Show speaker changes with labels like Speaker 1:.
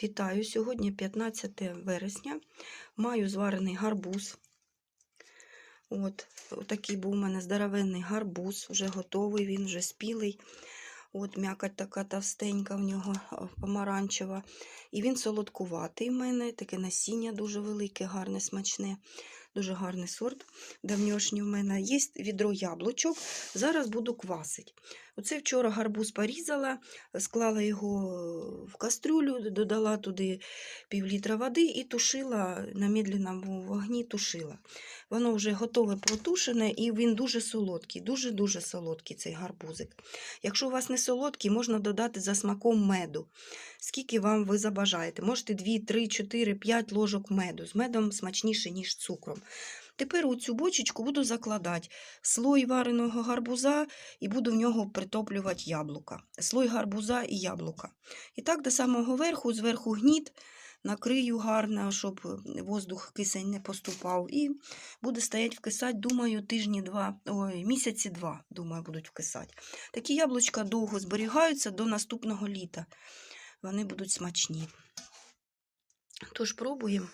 Speaker 1: Вітаю! Сьогодні 15 вересня. Маю зварений гарбуз. От, такий був у мене здоровенний гарбуз, вже готовий, він вже спілий. От м'якоть така товстенька в нього помаранчева. І він солодкуватий в мене, таке насіння дуже велике, гарне, смачне, дуже гарний сорт. Давнішній в мене є відро яблучок. Зараз буду квасити. Оце вчора гарбуз порізала, склала його в кастрюлю, додала туди пів літра води і тушила на медленному вогні тушила. Воно вже готове протушене і він дуже солодкий, дуже-дуже солодкий цей гарбузик. Якщо у вас не солодкий, можна додати за смаком меду. Скільки вам ви забажаєте. Можете 2, 3, 4, 5 ложок меду. З медом смачніше, ніж цукром. Тепер у цю бочечку буду закладати слой вареного гарбуза і буду в нього притоплювати яблука. Слой гарбуза і яблука. І так до самого верху, зверху гніт, накрию гарно, щоб воздух кисень не поступав. І буде стояти вкисати, думаю, тижні два, ой, місяці два, думаю, будуть вкисати. Такі яблучка довго зберігаються до наступного літа. Вони будуть смачні. Тож пробуємо.